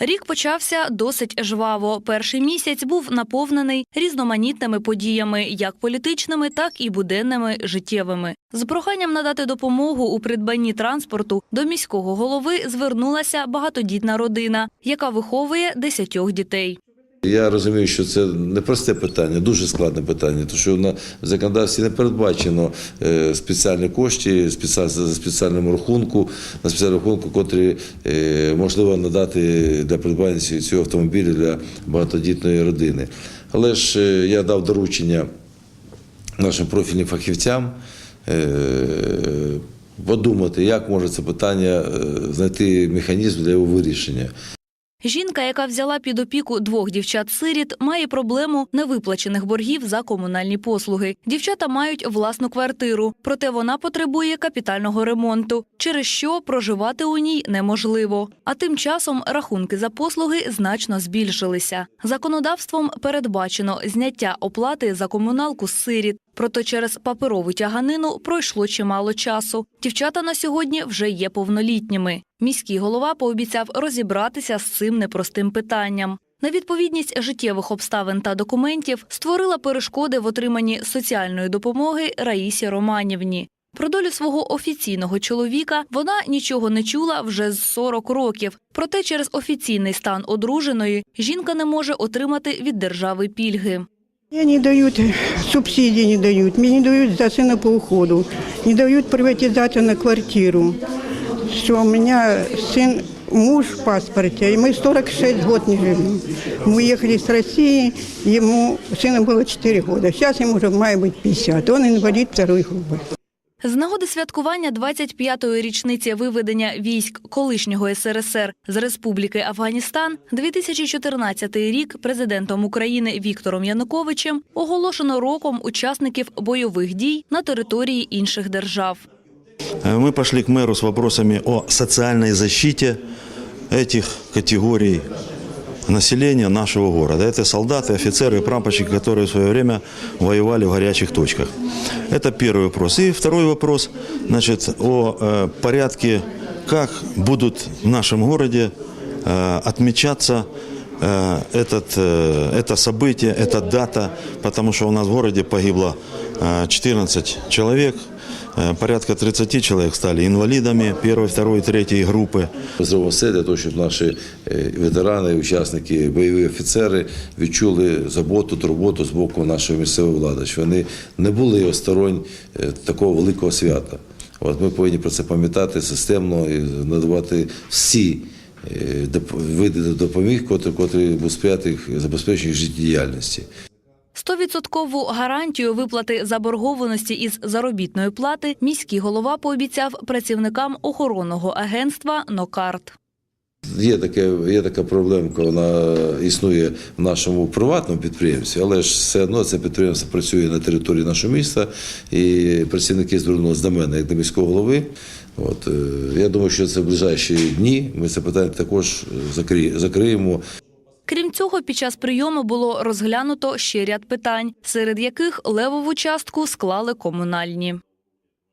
Рік почався досить жваво. Перший місяць був наповнений різноманітними подіями, як політичними, так і буденними життєвими. З проханням надати допомогу у придбанні транспорту до міського голови звернулася багатодітна родина, яка виховує десятьох дітей. Я розумію, що це непросте питання, дуже складне питання, тому що на законодавстві не передбачено е, спеціальні кошти спеціальному рахунку, на спеціальному рахунку, котрі е, можливо надати для придбання цього автомобіля для багатодітної родини. Але ж е, я дав доручення нашим профільним фахівцям. Подумати, як може це питання знайти механізм для його вирішення. Жінка, яка взяла під опіку двох дівчат-сиріт, має проблему невиплачених боргів за комунальні послуги. Дівчата мають власну квартиру, проте вона потребує капітального ремонту, через що проживати у ній неможливо. А тим часом рахунки за послуги значно збільшилися. Законодавством передбачено зняття оплати за комуналку з сиріт. Проте через паперову тяганину пройшло чимало часу. Дівчата на сьогодні вже є повнолітніми. Міський голова пообіцяв розібратися з цим непростим питанням. Невідповідність життєвих обставин та документів створила перешкоди в отриманні соціальної допомоги Раїсі Романівні. Про долю свого офіційного чоловіка вона нічого не чула вже з 40 років. Проте через офіційний стан одруженої жінка не може отримати від держави пільги. Мне не дают, субсидии не дают, мне не дают за сына по уходу, не дают приватизацию на квартиру. Все, у меня сын, муж в паспорте, и мы 46 год не живем. Мы уехали с России, ему, сыну было 4 года, сейчас ему уже має быть 50, он инвалид второй группы. З нагоди святкування 25-ї річниці виведення військ колишнього СРСР з Республіки Афганістан 2014 рік президентом України Віктором Януковичем оголошено роком учасників бойових дій на території інших держав. Э, Мы пошли к мэру с вопросами о социальной защите этих категорий населения нашего города. Это солдаты, офицеры, прапорщики, которые в свое время воевали в горячих точках. Это первый вопрос. И второй вопрос значит, о э, порядке, как будут в нашем городе э, отмечаться этот, это событие, эта дата, потому что у нас в городе погибло э, 14 человек, порядка 30 человек стали инвалидами первой, второй, третьей группы. Ми все для того, щоб наші е, ветерани, учасники, бойові офіцери відчули заботу, турботу з боку нашої місцевої влади, що вони не були осторонь е, такого великого свята. От ми повинні про це пам'ятати системно і надавати всі е, види допоміг, котрі, котрі їх життєдіяльності. Стовідсоткову гарантію виплати заборгованості із заробітної плати міський голова пообіцяв працівникам охоронного агентства «Нокарт». Є таке, є така проблемка, вона існує в нашому приватному підприємстві, але ж все одно це підприємство працює на території нашого міста, і працівники звернулися до мене як до міського голови. От, е, я думаю, що це в ближайші дні. Ми це питання також е, закриємо. Крім цього, під час прийому було розглянуто ще ряд питань, серед яких левову частку склали комунальні.